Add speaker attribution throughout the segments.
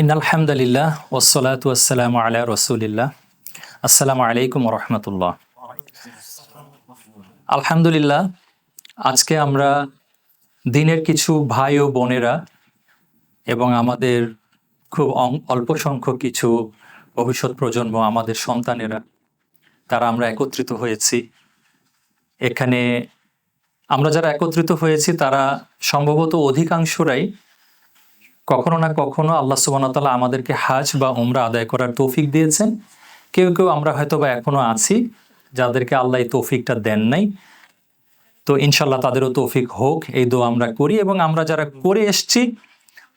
Speaker 1: In আলহামদুলিল্লাহ ওসলাত ওয়াসালাম আলা রসুলিল্লাহ। আসসালামু আলাইকুম রহমতুল্লাহ। আলহামদুলিল্লাহ, আজকে আমরা দিনের কিছু ভাই ও বোনেরা এবং আমাদের খুব অল্প সংখ্যক কিছু ভবিষ্যৎ প্রজন্ম, আমাদের সন্তানেরা, তারা আমরা একত্রিত হয়েছি। এখানে আমরা যারা একত্রিত হয়েছি, তারা সম্ভবত অধিকাংশরাই কখনো না কখনো আল্লাহ সুবাহতাল্লাহ আমাদেরকে হাজ বা উমরা আদায় করার তৌফিক দিয়েছেন। কেউ কেউ আমরা হয়তো বা এখনও আছি যাদেরকে আল্লাহ এই তৌফিকটা দেন নাই। তো ইনশাল্লাহ তাদেরও তৌফিক হোক, এই দোয়া আমরা করি এবং আমরা যারা করে এসছি,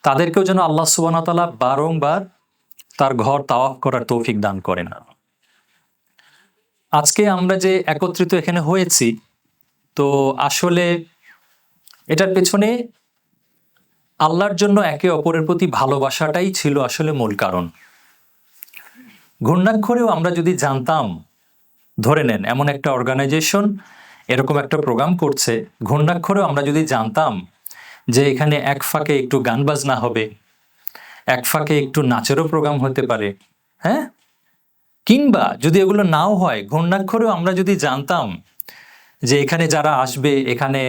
Speaker 1: তাদেরকেও যেন আল্লাহ সুবাহতাল্লাহ বারংবার তার ঘর তাওয়াফ করার তৌফিক দান করেন। আজকে আমরা যে একত্রিত এখানে হয়েছি, তো আসলে এটার পেছনে আল্লাহর জন্য একে অপরের প্রতি ভালোবাসাটাই ছিল আসলে মূল কারণ। ঘূর্ণাক্ষরেও আমরা যদি জানতাম, ধরে নেন, এমন একটা অর্গানাইজেশন, এরকম একটা প্রোগ্রাম করছে, ঘূর্ণাক্ষরেও আমরা যদি জানতাম যে এখানে এক ফাঁকে একটু গান বাজনা হবে, এক ফাঁকে একটু নাচেরও প্রোগ্রাম হতে পারে হ্যাঁ? কিংবা যদি এগুলো নাও হয়, ঘূর্ণাক্ষরেও আমরা যদি জানতাম যে এখানে যারা আসবে, এখানে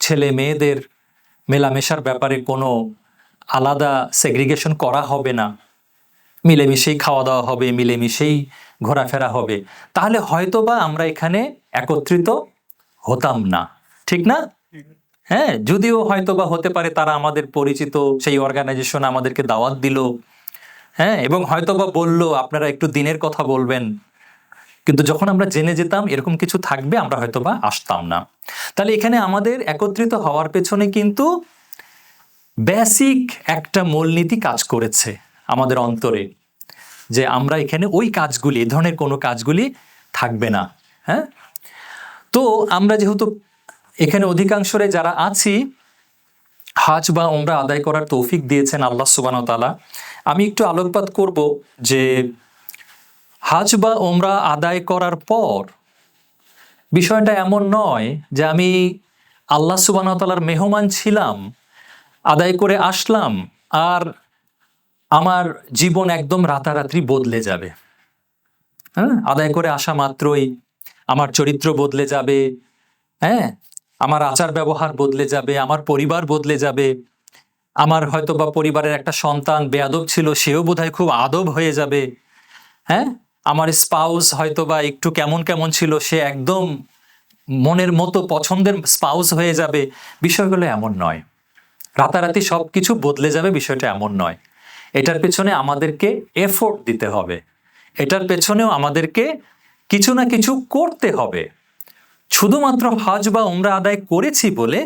Speaker 1: ছেলে মেয়েদের মেলামেশার ব্যাপারে কোনো আলাদা সেগ্রিগেশন করা হবে না। মিলেমিশেই খাওয়া দাওয়া হবে, মিলেমিশেই ঘোরাফেরা হবে। তাহলে হয়তোবা আমরা এখানে একত্রিত হতাম না। ঠিক না? হ্যাঁ যদিও হয়তোবা হতে পারে তারা আমাদের পরিচিত, সেই অর্গানাইজেশন আমাদেরকে দাওয়াত দিল। হ্যাঁ এবং হয়তোবা বলল, আপনারা একটু দিনের কথা বলবেন। কিন্তু যখন আমরা জেনে যেতাম এরকম কিছু থাকবে, আমরা হয়তো বা আসতাম না। তাহলে এখানে আমাদের একত্রিত হওয়ার পেছনে কিন্তু বেসিক একটা মূলনীতি কাজ করেছে আমাদের অন্তরে, যে আমরা এখানে ওই কাজগুলি এই ধরনের কোনো কাজগুলি থাকবে না হ্যাঁ? তো আমরা যেহেতু এখানে অধিকাংশরে যারা আছি, হাজ বা ওমরা আদায় করার তৌফিক দিয়েছেন আল্লাহ সুবান তালা আমি একটু আলোকপাত করব যে হাজ বা ওমরা আদায় করার পর, বিষয়টা এমন নয় যে আমি আল্লাহ সুবাহতালার মেহমান ছিলাম, আদায় করে আসলাম, আর আমার জীবন একদম রাতারাত্রি বদলে যাবে। হ্যাঁ? আদায় করে আসা মাত্রই আমার চরিত্র বদলে যাবে। হ্যাঁ? আমার আচার ব্যবহার বদলে যাবে, আমার পরিবার বদলে যাবে। আমার হয়তো বা পরিবারের একটা সন্তান বেয়াদব ছিল, সেও বোধহয় খুব আদব হয়ে যাবে। হ্যাঁ? আমার স্পাউস হয়তো বা একটু কেমন কেমন ছিল, সে একদম মনের মতো পছন্দের স্পাউস হয়ে যাবে। বিষয়গুলো এমন নয়। রাতারাতি সব কিছু বদলে যাবে, বিষয়টা এমন নয়। এটার পেছনে আমাদেরকে এফোর্ট দিতে হবে। এটার পেছনেও আমাদেরকে কিছু না কিছু করতে হবে। শুধুমাত্র হজ বা উমরা আদায় করেছি বলে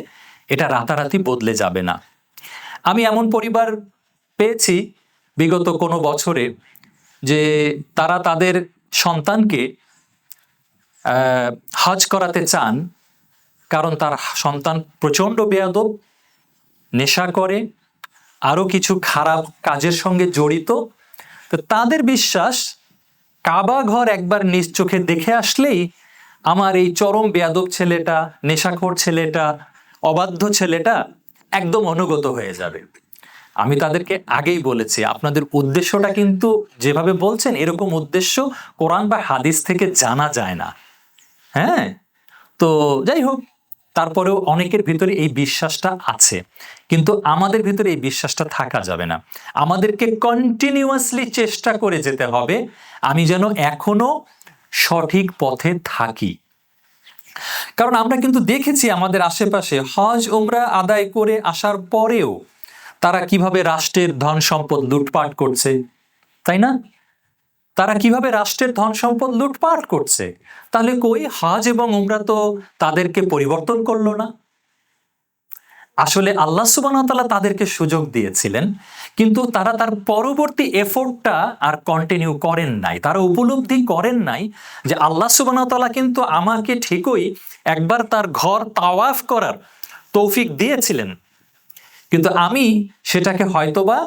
Speaker 1: এটা রাতারাতি বদলে যাবে না। আমি এমন পরিবার পেয়েছি বিগত কোনো বছরে যে তারা তাদের সন্তানকে হজ করাতে চান, কারণ তার সন্তান প্রচণ্ড বেয়াদব, নেশা করে আরও কিছু খারাপ কাজের সঙ্গে জড়িত, তো তাদের বিশ্বাস, কাবা ঘর একবার নিজ চোখে দেখে আসলেই আমার এই চরম বেয়াদব ছেলেটা, নেশাখোর ছেলেটা, অবাধ্য ছেলেটা একদম অনুগত হয়ে যাবে। আমি তাদেরকে আগেই বলেছি, আপনাদের উদ্দেশ্যটা কিন্তু যেভাবে বলছেন, এরকম উদ্দেশ্য কোরআন বা হাদিস থেকে জানা যায় না। হ্যাঁ? তো যাই হোক, তারপরেও অনেকের ভিতরে এই বিশ্বাসটা আছে। কিন্তু আমাদের ভিতরে এই বিশ্বাসটা থাকা যাবে না। আমাদেরকে কন্টিনিউয়াসলি চেষ্টা করে যেতে হবে, আমি যেন এখনও সঠিক পথে থাকি। কারণ আমরা কিন্তু দেখেছি আমাদের আশেপাশে হজ ওমরা আদায় করে আসার পরেও তারা কীভাবে রাষ্ট্রের ধন সম্পদ লুটপাট করছে, তাই না? তারা কীভাবে রাষ্ট্রের ধন সম্পদ লুটপাট করছে? তাহলে কই হাজ এবং উমরা তো তাদেরকে পরিবর্তন করল না? আসলে আল্লাহ সুবাহতাল্লাহ তাদেরকে সুযোগ দিয়েছিলেন, কিন্তু তারা তার পরবর্তী এফোর্টটা আর কন্টিনিউ করেন নাই। তারা উপলব্ধি করেন নাই যে আল্লাহ সুবাহতাল্লাহ কিন্তু আমাকে ঠিকই একবার তার ঘর তাওয়াফ করার তৌফিক দিয়েছিলেন। কিন্তু আমি সেটাকে হয়তোবা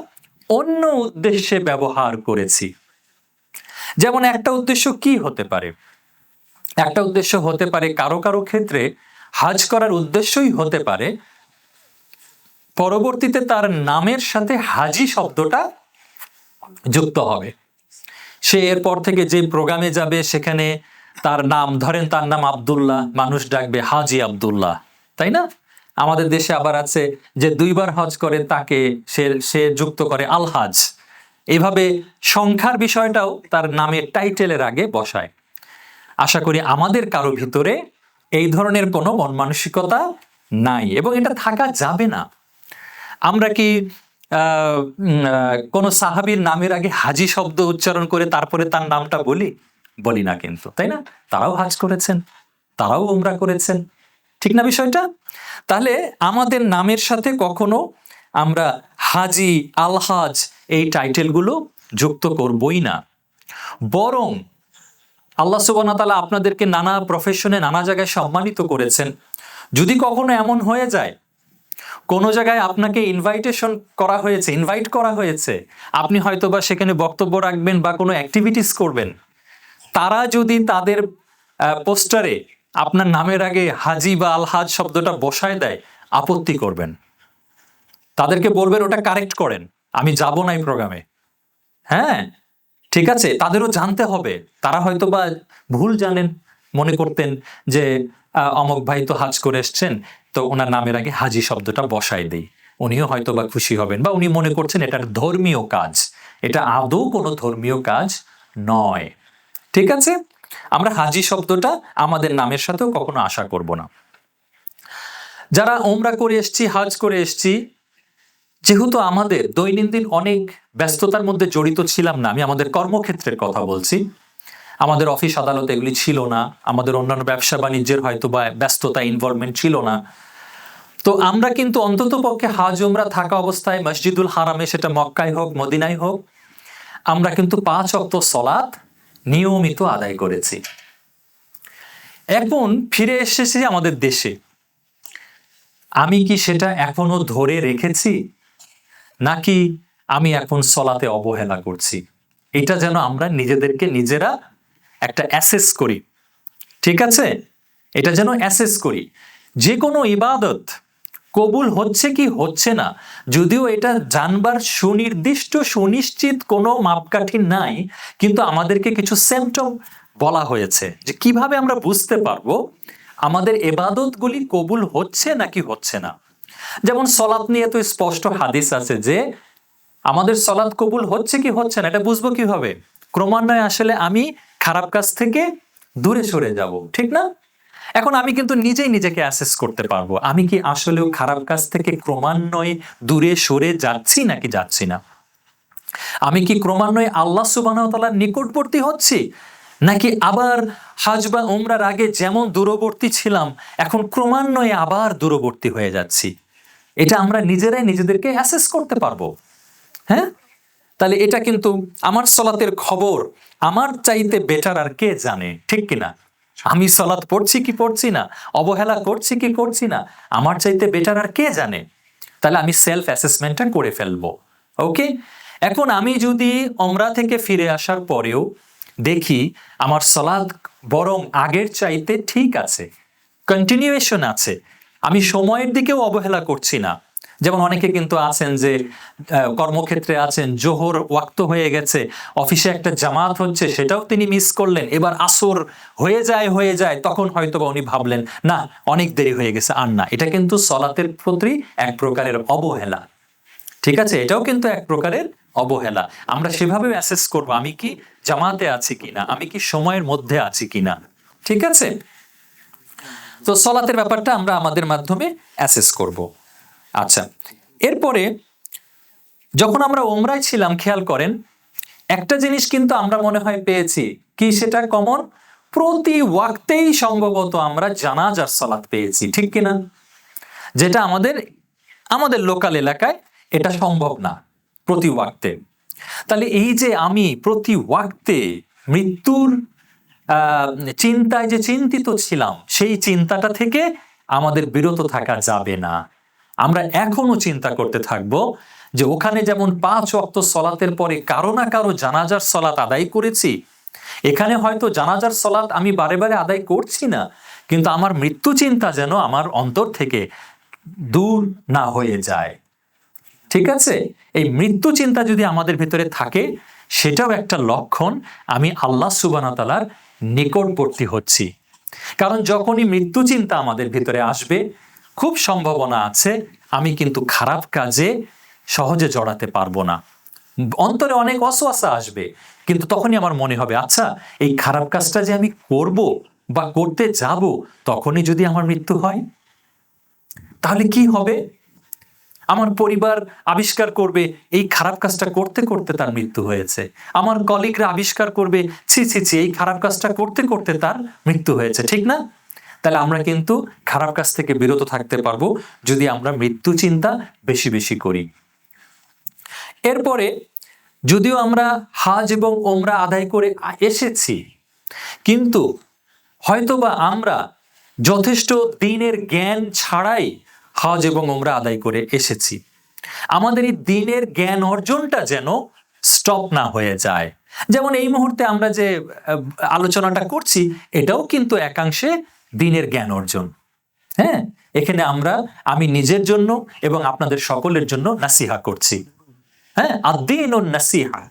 Speaker 1: অন্য উদ্দেশ্যে ব্যবহার করেছি। যেমন একটা উদ্দেশ্য কি হতে পারে? একটা উদ্দেশ্য হতে পারে কারও কারও ক্ষেত্রে হাজ করার উদ্দেশ্যই হতে পারে, পরবর্তীতে তার নামের সাথে হাজি শব্দটা যুক্ত হবে। সে এরপর থেকে যে প্রোগ্রামে যাবে, সেখানে তার নাম, ধরেন তার নাম আব্দুল্লাহ, মানুষ ডাকবে হাজি আব্দুল্লাহ, তাই না? আমাদের দেশে আবার আছে যে দুইবার হজ করে তাকে সে সে যুক্ত করে আলহাজ এভাবে সংখ্যার বিষয়টাও তার নামের টাইটেলের আগে বসায়। আশা করি আমাদের কারও ভিতরে এই ধরনের কোনো মন মানসিকতা নাই এবং এটা থাকা যাবে না। আমরা কি কোনো সাহাবীর নামের আগে হাজি শব্দ উচ্চারণ করে তারপরে তার নামটা বলি? বলি না কিন্তু, তাই না? তারাও হাজ করেছেন, তারাও উমরা করেছেন। ঠিক না বিষয়টা? তাহলে আমাদের নামের সাথে কখনো আমরা হাজি, আলহাজ এই টাইটেলগুলো যুক্ত করবই না। বরং আল্লাহ সুবাহ তাআলা আপনাদেরকে নানা প্রফেশনে নানা জায়গায় সম্মানিত করেছেন। যদি কখনো এমন হয়ে যায়, কোনো জায়গায় আপনাকে ইনভাইটেশন করা হয়েছে ইনভাইট করা হয়েছে, আপনি হয়তো বা সেখানে বক্তব্য রাখবেন বা কোনো অ্যাক্টিভিটিস করবেন, তারা যদি তাদের পোস্টারে আপনার নামের আগে হাজি বা আলহাজ শব্দটা বসায় দেয়, আপত্তি করবেন। তাদেরকে বলবেন ওটা কারেক্ট করেন, আমি যাব না এই প্রোগ্রামে হ্যাঁ ঠিক আছে, তাদেরও জানতে হবে। তারা হয়তো বা ভুল জানেন, মনে করতেন যে অমক ভাই তো হাজ করে এসছেন, তো ওনার নামের আগে হাজি শব্দটা বসায় দেই। উনিও হয়তো বা খুশি হবেন, বা উনি মনে করছেন এটা ধর্মীয় কাজ। এটা আদৌ কোনো ধর্মীয় কাজ নয়। ঠিক আছে? আমরা হাজি শব্দটা আমাদের নামের সাথেও কখনো আশা করব না। যারা ওমরা করে এসছি, হাজ করে এসছি, যেহেতু আমাদের দৈনন্দিন অনেক ব্যস্ততার মধ্যে জড়িত ছিলাম না, আমি আমাদের কর্মক্ষেত্রের কথা বলছি। আমাদের অফিস আদালত এগুলি ছিল না, আমাদের অন্যান্য ব্যবসা বাণিজ্যের হয়তো বা ব্যস্ততা ইনভলভমেন্ট ছিল না। তো আমরা কিন্তু অন্তত পক্ষে হাজ ওমরা থাকা অবস্থায় মসজিদুল হারামে, সেটা মক্কায় হোক, মদিনায় হোক, আমরা কিন্তু পাঁচ অক্ত সলাৎ নিয়মিত আদায় করেছি। এখন ফিরে এসেছি আমাদের দেশে। আমি কি সেটা এখনও ধরে রেখেছি? নাকি আমি এখন সলাতে অবহেলা করছি? এটা যেন আমরা নিজেদেরকে নিজেরা একটা অ্যাসেস করি। ঠিক আছে? এটা যেন অ্যাসেস করি। যে কোনো ইবাদত কবুল হচ্ছে কি হচ্ছে না? যদিও এটা জানবার সুনির্দিষ্ট, সুনিশ্চিত কোনো মাপকাঠি নাই, কিন্তু আমাদেরকে কিছু সিমটম বলা হয়েছে যে কীভাবে আমরা বুঝতে পারব আমাদের এবাদতগুলি কবুল হচ্ছে নাকি হচ্ছে না? যেমন সলাৎ নিয়ে তো স্পষ্ট হাদিস আছে যে আমাদের সলাৎ কবুল হচ্ছে কি হচ্ছে না, এটা বুঝব কীভাবে? ক্রমান্বয়ে আসলে আমি খারাপ কাজ থেকে দূরে সরে যাব, ঠিক না? এখন আমি কিন্তু নিজেই নিজেকে অ্যাসেস করতে পারব। আমি কি আসলেও খারাপ কাজ থেকে ক্রমান্বয়ে দূরে সরে যাচ্ছি নাকি যাচ্ছি না? আমি কি ক্রমান্বয়ে আল্লাহ সুবাহ তালার নিকটবর্তী হচ্ছি? নাকি আবার হাজ বা উমরার আগে যেমন দূরবর্তী ছিলাম, এখন ক্রমান্বয়ে আবার দূরবর্তী হয়ে যাচ্ছি? এটা আমরা নিজেরাই নিজেদেরকে অ্যাসেস করতে পারব। হ্যাঁ? তাহলে এটা কিন্তু আমার সলাতের খবর। আমার চাইতে বেটার আর কে জানে, ঠিক কিনা? আমি সলাৎ পড়ছি কি পড়ছি না? অবহেলা করছি কি করছি না? আমার চাইতে বেটার আর কে জানে? তাহলে আমি সেলফ অ্যাসেসমেন্টটা করে ফেলব। ওকে এখন আমি যদি অমরা থেকে ফিরে আসার পরেও দেখি আমার সলাদ বরং আগের চাইতে ঠিক আছে কন্টিনিউয়েশন আছে, আমি সময়ের দিকেও অবহেলা করছি না। যেমন অনেকে কিন্তু আছেন যে কর্মক্ষেত্রে আছেন, জোহর ওয়াক্ত হয়ে গেছে, অফিসে একটা জামাত হচ্ছে, সেটাও তিনি মিস করলেন। এবার আসর হয়ে যায় হয়ে যায়, তখন হয়তো বা উনি ভাবলেন, না, অনেক দেরি হয়ে গেছে, আর না। এটা কিন্তু সলাতের প্রতি এক প্রকারের অবহেলা। ঠিক আছে? এটাও কিন্তু এক প্রকারের অবহেলা। আমরা সেভাবে অ্যাসেস করব, আমি কি জামাতে আছি কিনা? আমি কি সময়ের মধ্যে আছি কিনা? ঠিক আছে? তো সলাতের ব্যাপারটা আমরা আমাদের মাধ্যমে অ্যাসেস করব। আচ্ছা এরপরে যখন আমরা ওমরায় ছিলাম, খেয়াল করেন, একটা জিনিস কিন্তু আমরা মনে হয় পেয়েছি, কি সেটা কমন? প্রতি ওয়াক্তেই সম্ভবত আমরা জানাজার সালাত পেয়েছি, ঠিক কিনা? যেটা আমাদের আমাদের লোকাল এলাকায় এটা সম্ভব না, প্রতি ওয়াক্তে। তাহলে এই যে আমি প্রতি ওয়াক্তে মৃত্যুর চিন্তায় যে চিন্তিত ছিলাম, সেই চিন্তাটা থেকে আমাদের বিরত থাকা যাবে না। আমরা এখনও চিন্তা করতে থাকব যে ওখানে যেমন পাঁচ অক্ত সলাতের পরে কারও না কারও জানাজার সলাত আদায় করেছি। এখানে হয়তো জানাজার সলাত আমি বারে বারে আদায় করছি না কিন্তু আমার মৃত্যু চিন্তা যেন আমার অন্তর থেকে দূর না হয়ে যায়। ঠিক আছে? এই মৃত্যু চিন্তা যদি আমাদের ভিতরে থাকে সেটাও একটা লক্ষণ। আমি আল্লাহ সুবানতালার নিকটবর্তী হচ্ছি। কারণ যখনই মৃত্যু চিন্তা আমাদের ভিতরে আসবে খুব সম্ভাবনা আছে, আমি কিন্তু খারাপ কাজে সহজে জড়াতে পারব না। অন্তরে অনেক অসোয়াশা আসবে, কিন্তু তখনই আমার মনে হবে আচ্ছা এই খারাপ কাজটা যে আমি করব বা করতে যাব, তখনই যদি আমার মৃত্যু হয়, তাহলে কি হবে? আমার পরিবার আবিষ্কার করবে, এই খারাপ কাজটা করতে করতে তার মৃত্যু হয়েছে। আমার কলিগরা আবিষ্কার করবে, ছি ছি ছি, এই খারাপ কাজটা করতে করতে তার মৃত্যু হয়েছে, ঠিক না? তাহলে আমরা কিন্তু খারাপ কাজ থেকে বিরত থাকতে পারব যদি আমরা মৃত্যু চিন্তা বেশি বেশি করি। এরপরে যদিও আমরা হাজ এবং ওমরা আদায় করে এসেছি কিন্তু হয়তোবা আমরা যথেষ্ট দিনের জ্ঞান ছাড়াই হজ এবং ওমরা আদায় করে এসেছি। আমাদের এই দিনের জ্ঞান অর্জনটা যেন স্টপ না হয়ে যায়। যেমন এই মুহূর্তে আমরা যে আলোচনাটা করছি এটাও কিন্তু একাংশে দিনের জ্ঞান অর্জন। হ্যাঁ? এখানে আমরা, আমি নিজের জন্য এবং আপনাদের সকলের জন্য নাসিহা করছি। হ্যাঁ? আর দিন ও নাসিহা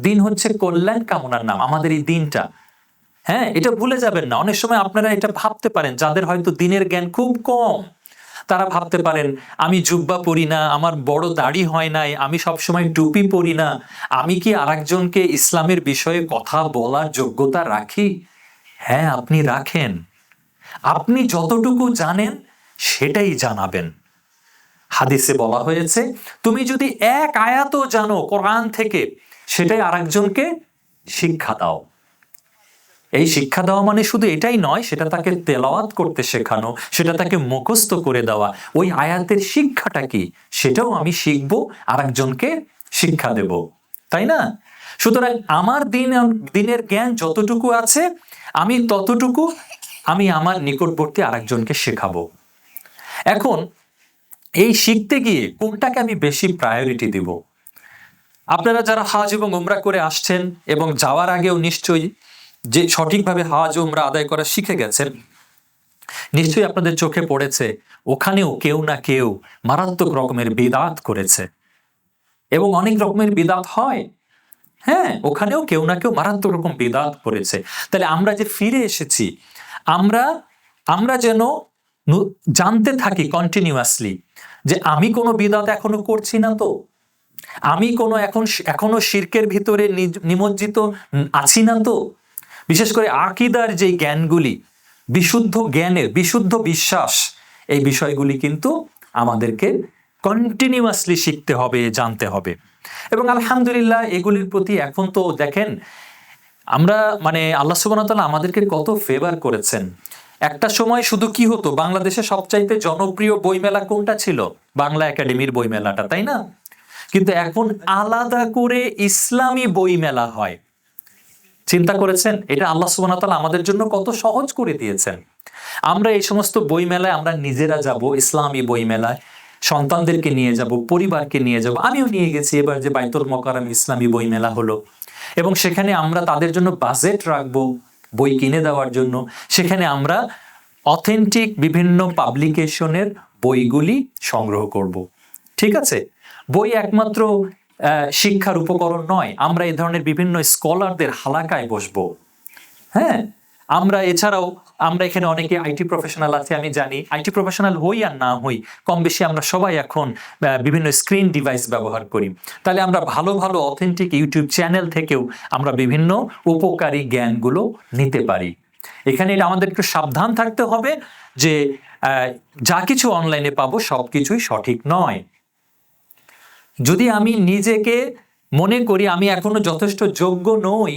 Speaker 1: দিন হচ্ছে কল্যাণ কামনার নাম, আমাদের এই দিনটা। হ্যাঁ? এটা ভুলে যাবেন না। অনেক সময় আপনারা এটা ভাবতে পারেন, যাদের হয়তো দিনের জ্ঞান খুব কম, তারা ভাবতে পারেন, আমি জুব্বা পরি না, আমার বড় দাড়ি হয় নাই, আমি সবসময় টুপি পরি না, আমি কি আরেকজনকে ইসলামের বিষয়ে কথা বলার যোগ্যতা রাখি? হ্যাঁ আপনি রাখেন। আপনি যতটুকু জানেন, সেটাই জানাবেন। হাদিসে বলা হয়েছে, তুমি যদি এক আয়াতও জানো কোরআন থেকে, সেটাই আরেকজনকে শিক্ষা দাও। এই শিক্ষা দেওয়া মানে শুধু এটাই নয়, সেটা তাকে তেলাওয়াত করতে শেখানো, সেটা তাকে মুখস্থ করে দেওয়া। ওই আয়াতের শিক্ষাটা কি? সেটাও আমি শিখব আর একজনকে শিক্ষা দেব। তাই না? সুতরাং আমার দিন, দিনের জ্ঞান যতটুকু আছে, আমি ততটুকু আমি আমার নিকটবর্তী আরেকজনকে শেখাবো। এখন, এই শিখতে গিয়ে কোনটাকে আমি বেশি প্রায়োরিটি দিব? আপনারা যারা হাজ এবং উমরা করে আসছেন এবং যাওয়ার আগেও নিশ্চয়ই যে সঠিকভাবে হাজ উমরা আদায় করা শিখে গেছেন, নিশ্চয়ই আপনাদের চোখে পড়েছে, ওখানেও কেউ না কেউ মারাত্মক রকমের বিদাত করেছে। এবং অনেক রকমের বিদাত হয়। হ্যাঁ ওখানেও কেউ না কেউ মারাত্মক রকম বিদাত করেছে। তাহলে আমরা যে ফিরে এসেছি আমরা আমরা যেন জানতে থাকি কন্টিনিউয়াসলি যে আমি কোনো বিদাত এখনও করছি না তো। আমি কোনো এখন, এখনও শির্কের ভিতরে নিমজ্জিত আছি না তো। বিশেষ করে আকিদার যে জ্ঞানগুলি, বিশুদ্ধ জ্ঞানের, বিশুদ্ধ বিশ্বাস, এই বিষয়গুলি কিন্তু আমাদেরকে কন্টিনিউয়াসলি শিখতে হবে, জানতে হবে। এবং আলহামদুলিল্লাহ, এগুলির প্রতি এখন তো দেখেন আমরা মানে আল্লাহ সুবাহতাল্লাহ আমাদেরকে কত ফেভার করেছেন। একটা সময় শুধু কি হতো? বাংলাদেশে সবচাইতে জনপ্রিয় বইমেলা কোনটা ছিল? বাংলা একাডেমির বইমেলাটা, তাই না? কিন্তু এখন আলাদা করে ইসলামী বইমেলা হয়। চিন্তা করেছেন? এটা আল্লাহ সুবাহতাল্লাহ আমাদের জন্য কত সহজ করে দিয়েছেন। আমরা এই সমস্ত বই মেলায় আমরা নিজেরা যাব, ইসলামী বই মেলায় সন্তানদেরকে নিয়ে যাব, পরিবারকে নিয়ে যাব। আমিও নিয়ে গেছি এবার যে বাইতুল মকারাম ইসলামী বই মেলা হলো। এবং সেখানে আমরা তাদের জন্য বাজেট রাখব বই কিনে দেওয়ার জন্য। সেখানে আমরা অথেন্টিক বিভিন্ন পাবলিকেশনের বইগুলি সংগ্রহ করব। ঠিক আছে? বই একমাত্র শিক্ষার উপকরণ নয়। আমরা এই ধরনের বিভিন্ন স্কলারদের হালাকায় বসবো। হ্যাঁ? আমরা এছাড়াও, আমরা এখানে অনেকে আইটি প্রফেশনাল আছে, আমি জানি। আইটি প্রফেশনাল হই আর না হই কম বেশি আমরা সবাই এখন বিভিন্ন স্ক্রিন ডিভাইস ব্যবহার করি। তাহলে আমরা ভালো ভালো অথেন্টিক ইউটিউব চ্যানেল থেকেও আমরা বিভিন্ন উপকারী জ্ঞানগুলো নিতে পারি। এখানে আমাদের একটু সাবধান থাকতে হবে যে যা কিছু অনলাইনে পাবো সব কিছুই সঠিক নয়। যদি আমি নিজেকে মনে করি আমি এখনও যথেষ্ট যোগ্য নই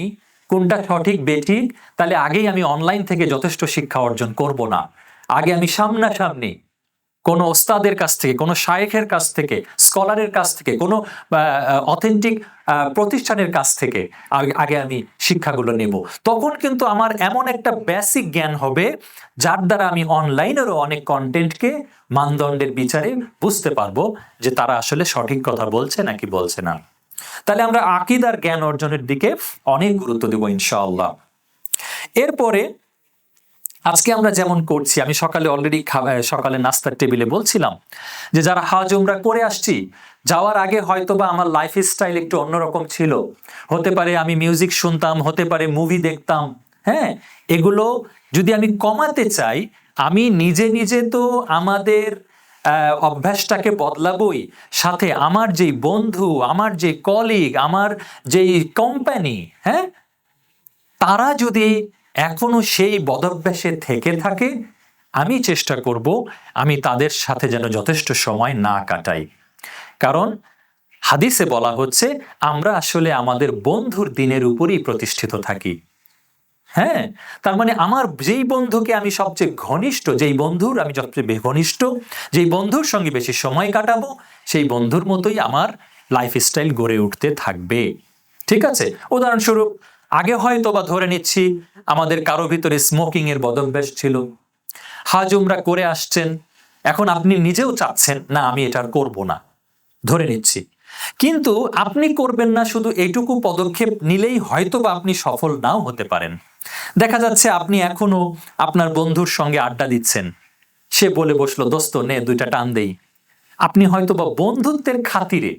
Speaker 1: কোনটা সঠিক, বেঠিক, তাহলে আগেই আমি অনলাইন থেকে যথেষ্ট শিক্ষা অর্জন করব না। আগে আমি সামনাসামনি কোনো ওস্তাদের কাছ থেকে, কোনো শায়েখের কাছ থেকে, স্কলারের কাছ থেকে, কোনো অথেন্টিক প্রতিষ্ঠানের কাছ থেকে আগে- আমি শিক্ষাগুলো নেব। তখন কিন্তু আমার এমন একটা বেসিক জ্ঞান হবে, যার দ্বারা আমি অনলাইনেরও অনেক কন্টেন্টকে মানদণ্ডের বিচারে বুঝতে পারব যে তারা আসলে সঠিক কথা বলছে নাকি বলছে না। তাহলে আমরা আকিদার জ্ঞান অর্জনের দিকে অনেক গুরুত্ব দেব ইনশাআল্লাহ। এরপরে আজকে আমরা যেমন করছি, আমি সকালে অলরেডি সকালে নাস্তার টেবিলে বলছিলাম যে যারা হাজ, উমরা করে আসছি, যাওয়ার আগে হয়তো বা আমার লাইফ স্টাইল একটু অন্যরকম ছিল। হতে পারে আমি মিউজিক শুনতাম, হতে পারে মুভি দেখতাম হ্যাঁ? এগুলো যদি আমি কমাতে চাই, আমি নিজে নিজে তো আমাদের অভ্যাসটাকে বদলাবই। সাথে আমার যেই বন্ধু, আমার যে কলিগ আমার যেই কোম্পানি হ্যাঁ? তারা যদি এখনও সেই বদভ্যাসে থেকে থাকে, আমি চেষ্টা করব আমি তাদের সাথে যেন যথেষ্ট সময় না কাটাই। কারণ হাদিসে বলা হচ্ছে, আমরা আসলে আমাদের বন্ধুর দিনের উপরই প্রতিষ্ঠিত থাকি। হ্যাঁ তার মানে আমার যেই বন্ধুকে আমি সবচেয়ে ঘনিষ্ঠ, যেই বন্ধুর আমি সবচেয়ে ঘনিষ্ঠ, যেই বন্ধুর সঙ্গে বেশি সময় কাটাবো, সেই বন্ধুর মতোই আমার লাইফ স্টাইল গড়ে উঠতে থাকবে। ঠিক আছে? উদাহরণস্বরূপ, আগে হয়তো বা ধরে নিচ্ছি, আমাদের কারও ভিতরে স্মোকিং এর বদভ্যাস ছিল। হাজ উমরা করে আসছেন, এখন আপনি নিজেও চাচ্ছেন, না, আমি এটা করব না। ধরে নিচ্ছি। কিন্তু আপনি করবেন না, শুধু এইটুকু পদক্ষেপ নিলেই হয়তো বা আপনি সফল নাও হতে পারেন। দেখা যাচ্ছে আপনি এখনও আপনার বন্ধুর সঙ্গে আড্ডা দিচ্ছেন। সে বলে বসল, দোস্ত, নে, দুইটা টান দেই। আপনি হয়তো বা বন্ধুত্বের খাতিরে,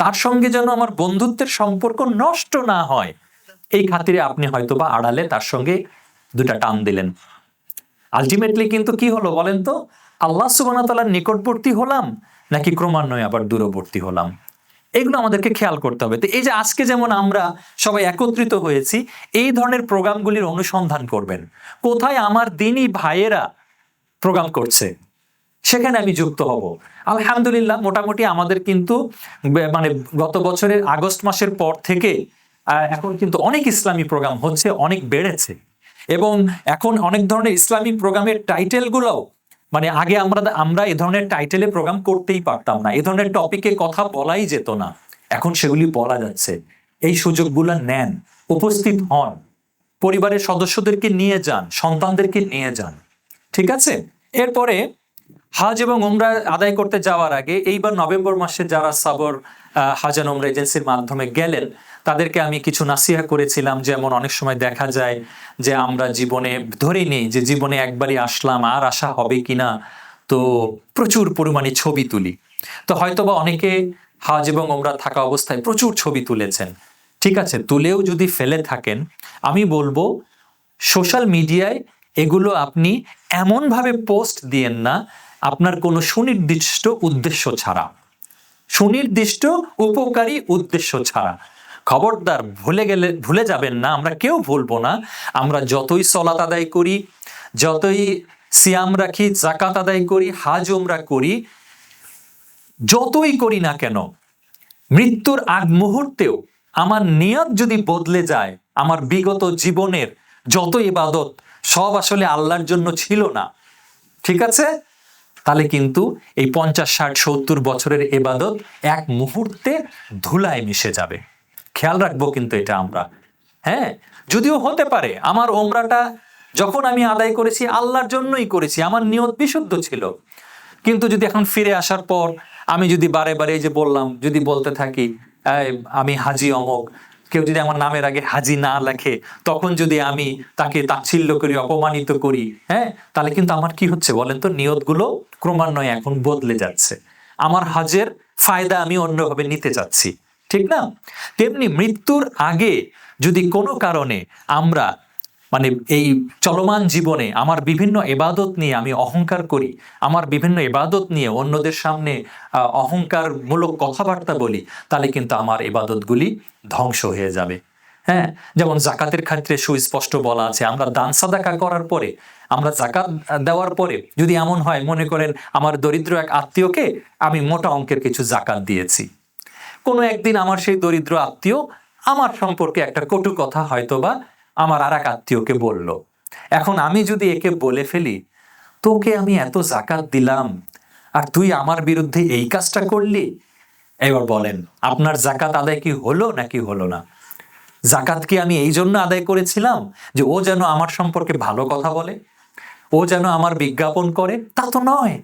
Speaker 1: তার সঙ্গে যেন আমার বন্ধুত্বের সম্পর্ক নষ্ট না হয়, এই খাতিরে আপনি হয়তো বা আড়ালে তার সঙ্গে দুটা টান দিলেন। আলটিমেটলি কিন্তু কি হলো বলেন তো? আল্লাহ সুবানা নিকটবর্তী হলাম, নাকি ক্রমান্বয়ে আবার দূরবর্তী হলাম? এগুলো আমাদেরকে খেয়াল করতে হবে। তো এই যে আজকে যেমন আমরা সবাই একত্রিত হয়েছি, এই ধরনের প্রোগ্রামগুলির অনুসন্ধান করবেন। কোথায় আমার দিনই ভাইয়েরা প্রোগ্রাম করছে, সেখানে আমি যুক্ত হব। আলহামদুলিল্লাহ, মোটামুটি আমাদের কিন্তু মানে গত বছরের আগস্ট মাসের পর থেকে এখন কিন্তু অনেক ইসলামী প্রোগ্রাম হচ্ছে, অনেক বেড়েছে। এবং এখন অনেক ধরনের ইসলামিক প্রোগ্রামের টাইটেলগুলোও মানে আগে আমরা আমরা এ ধরনের টাইটেলে প্রোগ্রাম করতেই পারতাম না। এ ধরনের টপিকে কথা বলাই যেত না। এখন সেগুলি বলা যাচ্ছে। এই সুযোগগুলো নেন, উপস্থিত হন, পরিবারের সদস্যদেরকে নিয়ে যান, সন্তানদেরকে নিয়ে যান। ঠিক আছে? এরপরে হাজ এবং উমরা আদায় করতে যাওয়ার আগে এইবার নভেম্বর মাসে যারা সাবর হাজান উমরা এজেন্সির মাধ্যমে গেলেন তাদেরকে আমি কিছু নাসিহা করেছিলাম, যেমন অনেক সময় দেখা যায় যে আমরা জীবনে, ধরে নিই যে জীবনে একবারই আসলাম, আর আসা হবে কিনা, তো প্রচুর পরিমাণে ছবি তুলি। তো হয়তোবা অনেকে হাজ এবং ওমরা থাকা অবস্থায় প্রচুর ছবি তুলেছেন। ঠিক আছে, তুলেও যদি ফেলে থাকেন, আমি বলব সোশ্যাল মিডিয়ায় এগুলো আপনি এমনভাবে পোস্ট দিয়েন না, আপনার কোনো সুনির্দিষ্ট উদ্দেশ্য ছাড়া। সুনির্দিষ্ট, উপকারী উদ্দেশ্য ছাড়া। খবরদার ভুলে গেলে, ভুলে যাবেন না, আমরা কেউ ভুলবো না। আমরা যতই সলাত আদায় করি, যতই সিয়াম রাখি জাকাত আদায় করি, হাজ ওমরা করি, যতই করি না কেন, মৃত্যুর আগ মুহূর্তেও আমার নিয়ত যদি বদলে যায়, আমার বিগত জীবনের যত ইবাদত, সব আসলে আল্লাহর জন্য ছিল না। ঠিক আছে? তাহলে কিন্তু এই পঞ্চাশ, ষাট, সত্তর বছরের এবাদত এক মুহূর্তে ধুলায় মিশে যাবে। খেয়াল রাখব কিন্তু এটা আমরা। হ্যাঁ যদিও হতে পারে, আমার ওমরাটা যখন আমি আদায় করেছি, আল্লাহর জন্যই করেছি, আমার নিয়ত বিশুদ্ধ ছিল। কিন্তু যদি এখন ফিরে আসার পর, আমি যদি বারে বারে যে বললাম, যদি বলতে থাকি আমি হাজি অমক। কেউ যদি আমার নামের আগে হাজি না লেখে, তখন যদি আমি তাকে তাচ্ছিল্য করি, অপমানিত করি হ্যাঁ তাহলে কিন্তু আমার কি হচ্ছে বলেন তো? নিয়তগুলো ক্রমান্বয়ে এখন বদলে যাচ্ছে। আমার হাজের ফায়দা আমি অন্যভাবে নিতে চাচ্ছি ঠিক না? তেমনি মৃত্যুর আগে যদি কোনো কারণে আমরা মানে এই চলমান জীবনে আমার বিভিন্ন এবাদত নিয়ে আমি অহংকার করি, আমার বিভিন্ন এবাদত নিয়ে অন্যদের সামনে অহংকারমূলক কথাবার্তা বলি, তাহলে কিন্তু আমার এবাদতগুলি ধ্বংস হয়ে যাবে। হ্যাঁ? যেমন জাকাতের ক্ষেত্রে সুস্পষ্ট বলা আছে, আমরা দান সাদাকা করার পরে, আমরা জাকাত দেওয়ার পরে যদি এমন হয়, মনে করেন আমার দরিদ্র এক আত্মীয়কে আমি মোটা অঙ্কের কিছু জাকাত দিয়েছি। কোনো একদিন আমার সেই দরিদ্র আত্মীয় আমার সম্পর্কে একটা কটু কথা হয়তো বা আমার আর এক আত্মীয়কে বলল। এখন আমি যদি একে বলে ফেলি, তোকে আমি এত জাকাত দিলাম, আর তুই আমার বিরুদ্ধে এই কাজটা করলি? এবার বলেন, আপনার জাকাত আদায় কি হলো নাকি হলো না? জাকাত কি আমি এই জন্য আদায় করেছিলাম যে ও যেন আমার সম্পর্কে ভালো কথা বলে? ও যেন আমার বিজ্ঞাপন করে? তা তো নয়।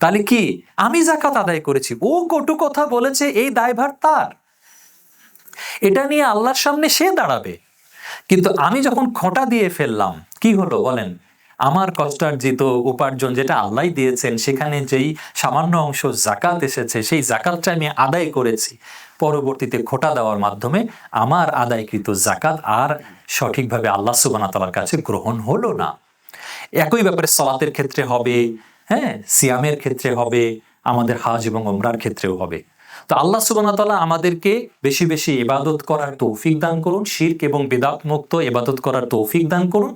Speaker 1: তাহলে কি? আমি জাকাত আদায় করেছি। ও কটু কথা বলেছে, এই দায়ভার তার। এটা নিয়ে আল্লাহর সামনে সে দাঁড়াবে। কিন্তু আমি যখন খোঁটা দিয়ে ফেললাম, কি হলো বলেন? আমার কষ্টার্জিত উপার্জন যেটা আল্লাহ দিয়েছেন, সেখানে যেই সামান্য অংশ জাকাত এসেছে, সেই জাকাতটা আমি আদায় করেছি। পরবর্তীতে খোটা দেওয়ার মাধ্যমে আমার আদায়কৃত জাকাত আর সঠিকভাবে আল্লাহ সুবানা তালার কাছে গ্রহণ হলো না। একই ব্যাপারে সলাতের ক্ষেত্রে হবে হ্যাঁ সিয়ামের ক্ষেত্রে হবে, আমাদের হাজ এবং ওমরার ক্ষেত্রেও হবে। তো আল্লাহ সুবাহতাল্লাহ আমাদেরকে বেশি বেশি ইবাদত করার তৌফিক দান করুন, শির্ক এবং বেদাত মুক্ত ইবাদত করার তৌফিক দান করুন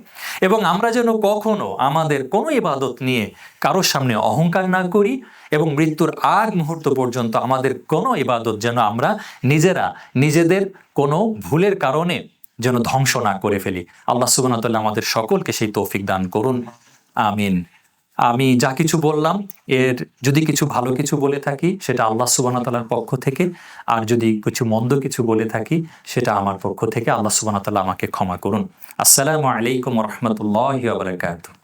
Speaker 1: এবং আমরা যেন কখনো আমাদের কোনো ইবাদত নিয়ে কারোর সামনে অহংকার না করি এবং মৃত্যুর আগ মুহূর্ত পর্যন্ত আমাদের কোনো ইবাদত যেন আমরা নিজেরা, নিজেদের কোনো ভুলের কারণে যেন ধ্বংস না করে ফেলি। আল্লাহ সুবাহতাল্লাহ আমাদের সকলকে সেই তৌফিক দান করুন। আমিন। আমি যা কিছু বললাম, এর যদি কিছু ভালো কিছু বলে থাকি, সেটা আল্লাহ সুবাহতাল্লার পক্ষ থেকে। আর যদি কিছু মন্দ কিছু বলে থাকি, সেটা আমার পক্ষ থেকে আল্লাহ সুবাহতাল্লাহ আমাকে ক্ষমা করুন। আসসালামু আলাইকুম রহমতুল্লাহ বারকাতুহ।